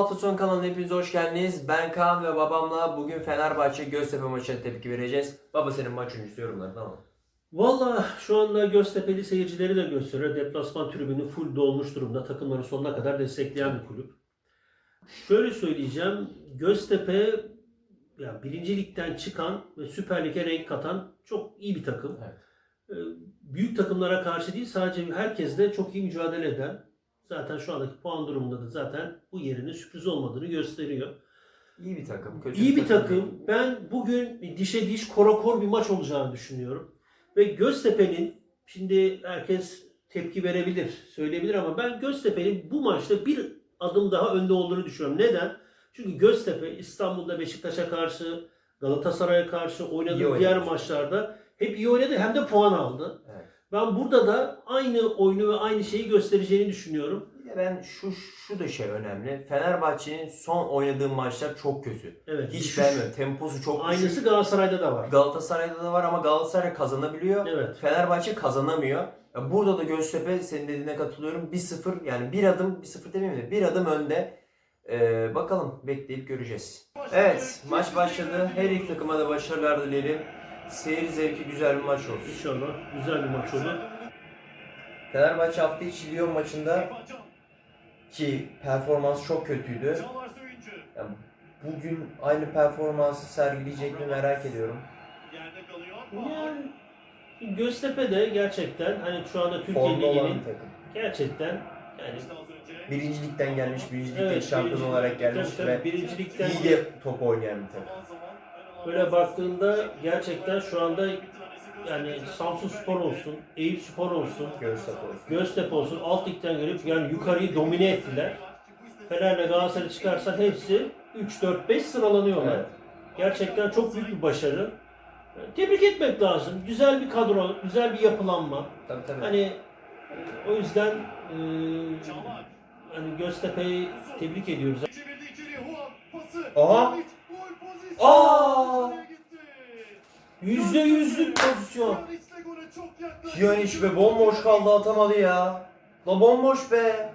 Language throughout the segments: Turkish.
Hafta sonu kanalına hepiniz hoş geldiniz. Ben Kaan ve babamla bugün Fenerbahçe Göztepe maçına tepki vereceğiz. Baba senin maç öncüsü yorumları tamam mı? Valla şu anda Göztepe'li seyircileri de gösteriyor. Deplasman tribünü full dolmuş durumda. Takımları sonuna kadar destekleyen bir kulüp. Şöyle söyleyeceğim. Göztepe ya birinci ligden çıkan ve Süper Lig'e renk katan çok iyi bir takım. Evet. Ee, Büyük takımlara karşı değil sadece herkesle çok iyi mücadele eden zaten şu andaki puan durumunda da zaten bu yerinin sürpriz olmadığını gösteriyor. İyi bir takım. Kötü İyi bir değil. takım. Ben bugün dişe diş korakor bir maç olacağını düşünüyorum. Ve Göztepe'nin şimdi herkes tepki verebilir, söyleyebilir ama ben Göztepe'nin bu maçta bir adım daha önde olduğunu düşünüyorum. Neden? Çünkü Göztepe İstanbul'da Beşiktaş'a karşı, Galatasaray'a karşı oynadığı oynadı. diğer maçlarda hep iyi oynadı hem de puan aldı. Evet. Ben burada da aynı oyunu ve aynı şeyi göstereceğini düşünüyorum. De ben şu şu da şey önemli. Fenerbahçe'nin son oynadığı maçlar çok kötü. Evet. Hiç beğenmiyorum. Temposu çok Aynısı düşük. Galatasaray'da da var. Galatasaray'da da var ama Galatasaray kazanabiliyor. Evet. Fenerbahçe kazanamıyor. Burada da Göztepe senin dediğine katılıyorum. 1-0 yani bir adım 1-0 demeyeyim de bir adım önde. Ee, bakalım bekleyip göreceğiz. Evet maç başladı. Her iki takıma da başarılar dileyelim. Seyir zevki güzel bir maç olsun. İnşallah güzel bir maç olur. Fenerbahçe hafta içi Lyon maçında ki performans çok kötüydü. Yani bugün aynı performansı sergileyecek mi merak ediyorum. Yani Göztepe de gerçekten hani şu anda Türkiye Ligi'nin gerçekten yani Birincilikten gelmiş, birincilikte evet, şampiyon birinci- olarak gelmiş tabii, ve birincilikten iyi de top oynayan bir takım. böyle baktığında gerçekten şu anda yani Samsun Spor olsun, Eyüp Spor olsun, Göztepe olsun. Göztepe olsun alt ligden gelip yani yukarıyı domine ettiler. Fener'le Galatasaray çıkarsan hepsi 3 4 5 sıralanıyorlar. Evet. Gerçekten çok büyük bir başarı. Tebrik etmek lazım. Güzel bir kadro, güzel bir yapılanma. Tabii tabii. Hani e, o yüzden e, hani Göztepe'yi tebrik ediyoruz. Aha! Aa! Yüzde yüzlük pozisyon. Piyaniç be bomboş kaldı atamadı ya. La bomboş be.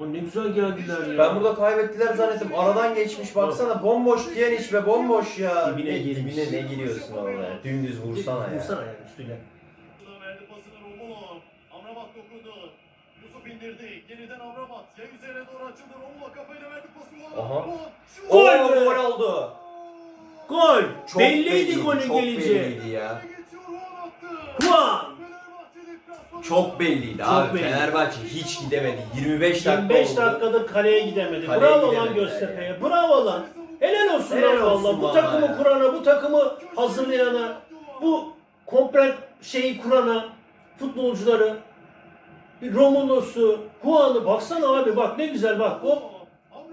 O ne güzel geldiler ya. Ben burada kaybettiler zannettim. Aradan geçmiş baksana bomboş Piyaniç be bomboş ya. Dibine ne, girmiş. dibine ne giriyorsun oraya? Dümdüz vursana ya. Vursana yani üstüne. İndirdi. Geriden Amrabat. Ya üzerine doğru açıldı. Romulo kafayla verdi pası. Ulan. Aha. Ulan. Şut. Gol be! gol oldu. Gol! Çok Belliydi golün çok geleceği. belliydi ya. Kuan! Çok belliydi Çok abi. belliydi. Fenerbahçe hiç gidemedi. 25 dakika 25 oldu. dakikadır kaleye gidemedi. Kaleye Bravo lan gidemediler Göztepe'ye. Bravo lan. Helal olsun Helal lan olsun valla. Bu vallahi takımı ya. kurana, bu takımı hazırlayana, bu komple şeyi kurana, futbolcuları, bir Romulo'su, Juan'ı baksana abi bak ne güzel bak. Amrabat.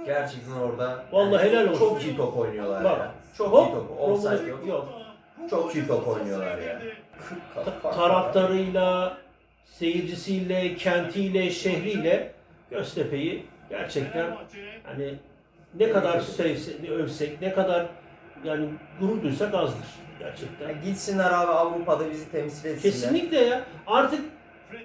Gerçekten orada Vallahi helal olsun. çok iyi top oynuyorlar Bak, ya. Çok hop, iyi top. Offside yok. yok. Çok iyi top oynuyorlar ya. Ta- taraftarıyla, seyircisiyle, kentiyle, şehriyle Göztepe'yi gerçekten hani ne kadar sevsek, övsek, ne kadar yani gurur duysak azdır gerçekten. Ya gitsinler abi Avrupa'da bizi temsil etsinler. Kesinlikle ya. Artık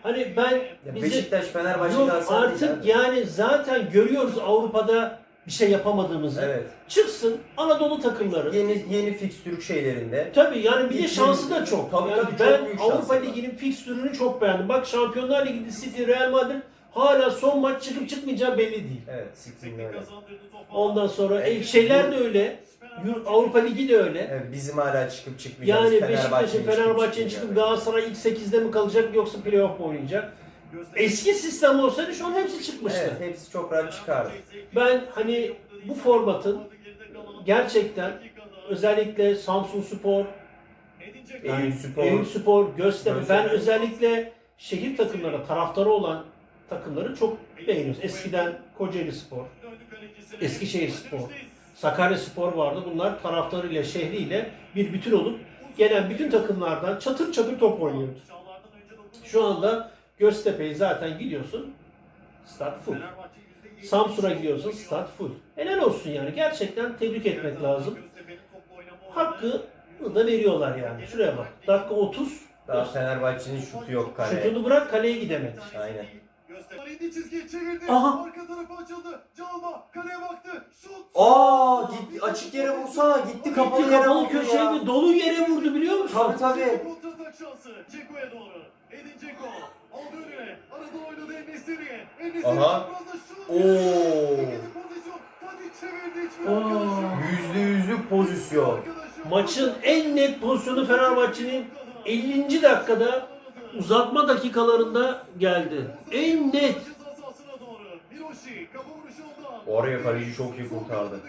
hani ben bizi Beşiktaş, Fenerbahçe, yok Galatasaray artık yani zaten görüyoruz Avrupa'da bir şey yapamadığımızı. Evet. Çıksın Anadolu takımları. Yeni yeni fikstürlük şeylerinde. Tabii yani bir de şansı da çok. Tabii, yani tabii, çok ben büyük şansı Avrupa var. Ligi'nin fikstürünü çok beğendim. Bak Şampiyonlar Ligi'nde City, Real Madrid hala son maç çıkıp çıkmayacağı belli değil. Evet. Ondan sonra e, şeyler de öyle. Avrupa Ligi de öyle. Evet, bizim hala çıkıp çıkmayacağız. Yani Fenerbahçe'nin Beşiktaş'ın, çıkıp Fenerbahçe'nin çıkıp. Galatasaray ilk 8'de mi kalacak yoksa playoff mu oynayacak? Eski sistem olsaydı şu an hepsi çıkmıştı. Evet, hepsi çok rahat çıkardı. Ben hani bu formatın gerçekten özellikle Samsun Spor, Eyüp Spor. Eyüp Spor, Göztepe. Ben özellikle şehir takımları, taraftarı olan takımları çok beğeniyoruz. Eskiden Kocaeli Spor, Eskişehir Spor, Sakarya Spor vardı. Bunlar taraftarıyla, şehriyle bir bütün olup gelen bütün takımlardan çatır çatır top oynuyordu. Şu anda Göztepe'yi zaten gidiyorsun, start full. Samsun'a gidiyorsun, start full. Helal olsun yani. Gerçekten tebrik etmek lazım. Hakkı da veriyorlar yani. Şuraya bak. Dakika 30. Daha Fenerbahçe'nin şutu yok kaleye. Şutunu bırak kaleye gidemedi. Aynen. Göster. Alindi çizgiyi çevirdi. Aha. Arka tarafa açıldı. Calma kaleye baktı. Şut. Aa gitti açık yere vursana gitti kapalı Gitti yere kapalı vurdu ya. köşeye dolu yere vurdu biliyor musun? Tabii tabii. Kontratak şansı. Ceko'ya doğru. Edin Ceko. Aldı önüne. Arada oynadı Enesiri. Enesiri Aha. çaprazda şut. Oo. İkinci pozisyon. Tadic çevirdi. Hiçbir arkadaşı. Yüzde yüzlük pozisyon. Arkadaşı- Maçın en net pozisyonu Fenerbahçe'nin 50. dakikada uzatma dakikalarında geldi. En net. Ceza sahasına doğru. Hiroshi kafa vuruşu ondan. Oraya kaleci çok iyi kurtardı.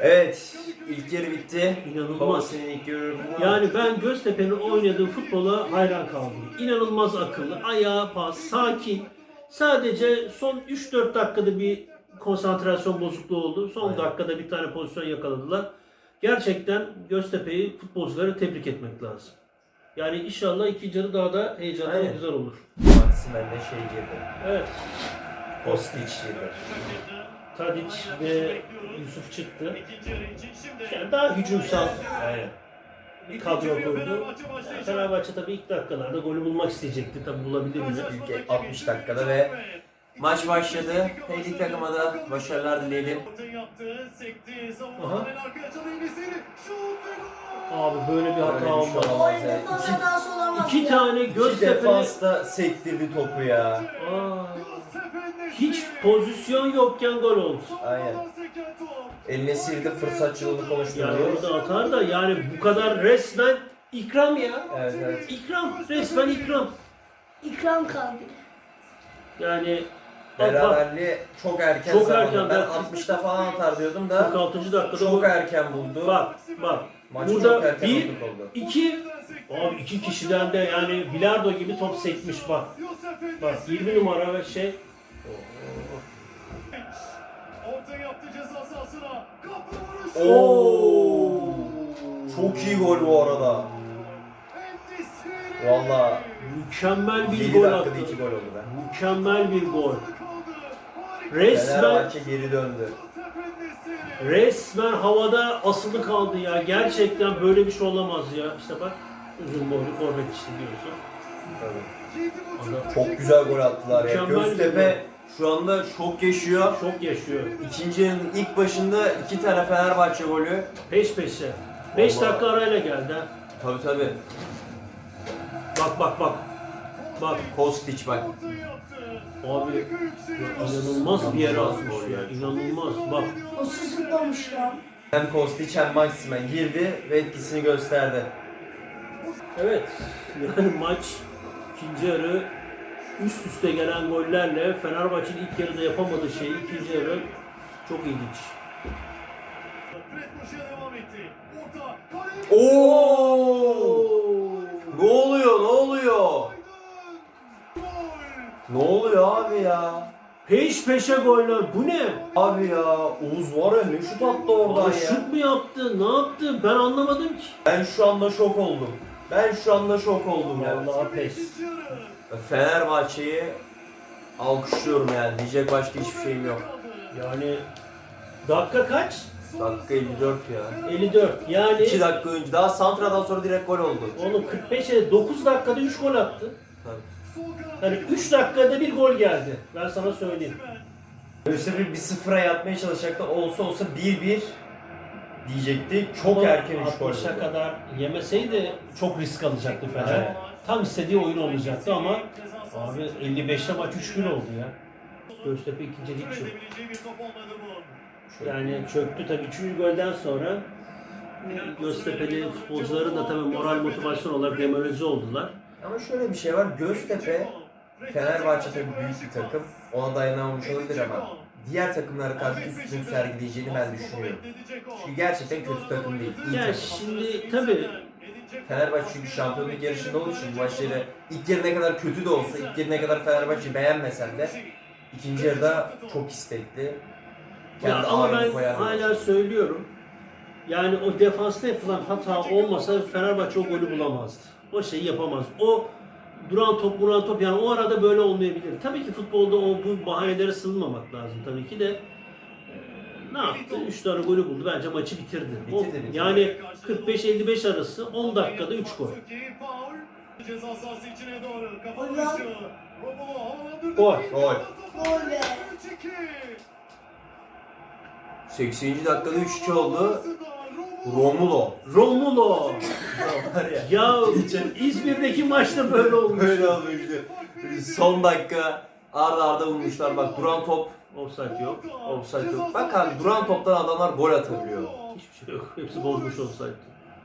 Evet ilk yarı bitti. İnanılmaz. senin ilk yarı Yani ben Göztepe'nin oynadığı futbola hayran kaldım. İnanılmaz akıllı, ayağa pas, sakin. Sadece son 3-4 dakikada bir konsantrasyon bozukluğu oldu. Son Aynen. dakikada bir tane pozisyon yakaladılar. Gerçekten Göztepe'yi futbolcuları tebrik etmek lazım. Yani inşallah ikinci yarı daha da heyecanlı ve Aynen. güzel olur. Maksimen de şey girdi. Evet. Kostić girdi. Tadic ve Yusuf çıktı. Yani daha hücumsal Aynen. bir kadro kurdu. Başlayacak. Fenerbahçe tabii ilk dakikalarda golü bulmak isteyecekti. Tabii bulabilir mi? İlk 60 dakikada ve maç başladı. Her iki takıma da başarılar dileyelim. Aha. Abi böyle bir Böyle hata şey olmaz. olamaz ya. İki, olamaz İki ya. tane iki Göztepe'li defans da sektirdi topu ya. Aa, hiç pozisyon yokken gol oldu. Aynen. seken top. El Nesir'de fırsatçılığını Yani konuşturuyor. orada atar da yani bu kadar resmen ikram ya. Evet evet. İkram, resmen ikram. İkram kaldı. Yani Beraberliği çok erken Çok zamanda. erken, Ben ben- 60'ta falan atar diyordum da 46. dakikada çok erken buldu. Bak bak. Maçı Burada çok erken bir-. İki, abi iki kişiden de yani bilardo gibi top sekmiş bak. Bak Enesiri. 20 numara ve şey. Orta yaptı ceza sahasına. Kapı. Oo! Çok iyi gol bu arada. Valla Mükemmel bir 7 gol dakikada attı. 2 gol oldu be. Mükemmel bir gol. Resmen Fenerbahçe geri döndü. Resmen havada asılı kaldı ya. Gerçekten böyle bir şey olamaz ya. İşte bak uzun boylu forvet işte diyorsun. Tabii. Çok güzel gol attılar ya. Mükemmel bir Göztepe şu anda şok yaşıyor. Çok yaşıyor. İkinci yarının ilk başında iki tane Fenerbahçe golü. Peş peşe. 5 Vallahi. dakika arayla geldi ha. Tabii tabii. Bak bak bak. Bak Kostić bak. Abi, inanılmaz bir yere atmış ya. İnanılmaz. Bak O zıplamış ya. Hem Kostić hem Maximen girdi ve etkisini gösterdi. evet. Yani maç ikinci yarı üst üste gelen gollerle Fenerbahçe'nin ilk yarıda yapamadığı şey ikinci yarı çok ilginç. Oo! Ne oluyor? Ne oluyor? Ne oluyor abi ya? Peş peşe goller. Bu ne? Abi ya Oğuz var ya ne şut attı oradan Abi ya. şut mu yaptı? Ne yaptı? Ben anlamadım ki. Ben şu anda şok oldum. Ben şu anda şok oldum ya. Vallahi pes. Yarı. Fenerbahçe'yi alkışlıyorum yani. Diyecek başka hiçbir şeyim yok. Yani dakika kaç? Dakika 54 ya. 54. Yani 2 dakika önce daha Santra'dan sonra direkt gol oldu. oğlum 45'e 9 dakikada 3 gol attı. Tabii. Yani 3 dakikada bir gol geldi. Ben sana söyleyeyim. Göztepe bir sıfıra yatmaya çalışacaktı. Olsa olsa 1-1 diyecekti. Çok Ama erken 3 gol 60'a oldu. kadar yemeseydi çok risk alacaktı Fener. Evet. Tam istediği oyun olacaktı ama abi 55'te maç 3 gün oldu ya. Göztepe ikinci lig çöktü. Üretebileceği bir top olmadı bu. Yani çöktü tabii 3. golden sonra Göztepe'li futbolcuların da tabii moral motivasyon olarak demoralize oldular. Ama şöyle bir şey var. Göztepe Fenerbahçe tabii büyük bir takım. Ona dayanamamış olabilir ama diğer takımlara karşı üstünlük sergileyeceğini ben düşünüyorum. Çünkü gerçekten kötü takım değil. iyi Ya takım. şimdi tabii Fenerbahçe çünkü şampiyonluk yarışında olduğu için bu maçları ilk yarı ne kadar kötü de olsa, ilk yarı ne kadar Fenerbahçe beğenmesen de ikinci yarıda çok istekli. Ya Kendi ama ağırlığını ben koyar. hala söylüyorum. Yani o defansta yapılan hata olmasa Fenerbahçe o golü bulamazdı. O şeyi yapamaz. O duran top, vuran top yani o arada böyle olmayabilir. Tabii ki futbolda o bu bahanelere sığınmamak lazım tabii ki de. Ee, ne yaptı? 3 tane golü buldu. Bence maçı bitirdi. O- Bitirdi, bitirdi. yani 45-55 arası 10 dakikada 3 gol. Ceza sahası içine doğru. Kafa Hocam. vuruşu. Romulo havalandırdı. Gol. Gol. Gol be. 3-2. 80. dakikada 3-2 oldu. Romulo. Romulo. Var ya. Ya İzmir'deki maçta böyle olmuş. Böyle olmuştu. Son dakika arda arda vurmuşlar. Bak duran top Offside yok. offside yok. Bak abi duran toptan adamlar gol atabiliyor. Hiçbir şey yok. Hepsi bozmuş offside.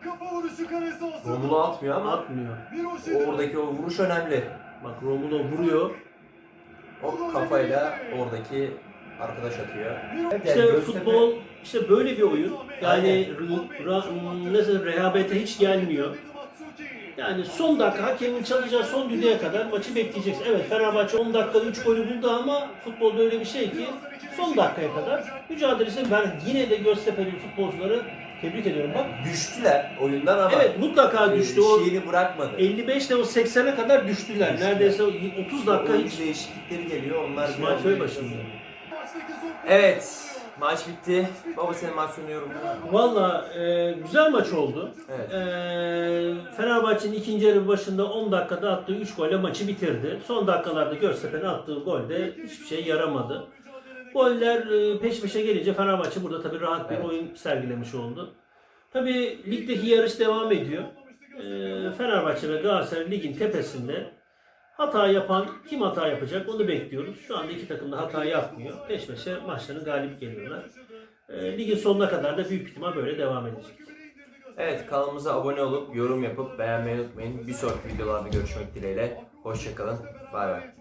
Kafa vuruşu. Romulo atmıyor ama Atmıyor. Miroş'un- oradaki o vuruş önemli. Bak Romulo vuruyor. O kafayla oradaki arkadaş atıyor. İşte Yani Göztepe- futbol işte böyle bir oyun. Yani nasıl rehavete hiç gelmiyor. Yani son dakika hakemin çalacağı son düdüğe kadar maçı bekleyeceksin. Evet Fenerbahçe 10 dakikada 3 golü buldu ama futbolda öyle bir şey ki son dakikaya kadar mücadelesi ben yine de Göztepe'li futbolcuları tebrik ediyorum. Bak düştüler oyundan ama evet mutlaka düştü. O şeyini bırakmadı. 55'te o 80'e kadar düştüler. Düştüler. Neredeyse 30 dakika Oyuncu hiç değişiklikleri geliyor. Onlar İsmail Köybaşı'nda. Evet. Maç bitti. Baba senin maç sonu yorumu. Valla e, güzel maç oldu. Evet. E, Fenerbahçe'nin ikinci yarı başında 10 dakikada attığı 3 golle maçı bitirdi. Son dakikalarda Göztepe'nin attığı gol de hiçbir şey yaramadı. Goller e, peş peşe gelince Fenerbahçe burada tabii rahat bir Evet. oyun sergilemiş oldu. Tabii ligdeki yarış devam ediyor. E, Fenerbahçe ve Galatasaray ligin tepesinde. Hata yapan kim hata yapacak onu bekliyoruz. Şu anda iki takım da hata yapmıyor. Peş peşe maçların galip geliyorlar. E, ligin sonuna kadar da büyük ihtimal böyle devam edecek. Evet kanalımıza abone olup yorum yapıp beğenmeyi unutmayın. Bir sonraki videolarda görüşmek dileğiyle. Hoşçakalın. Bay bay.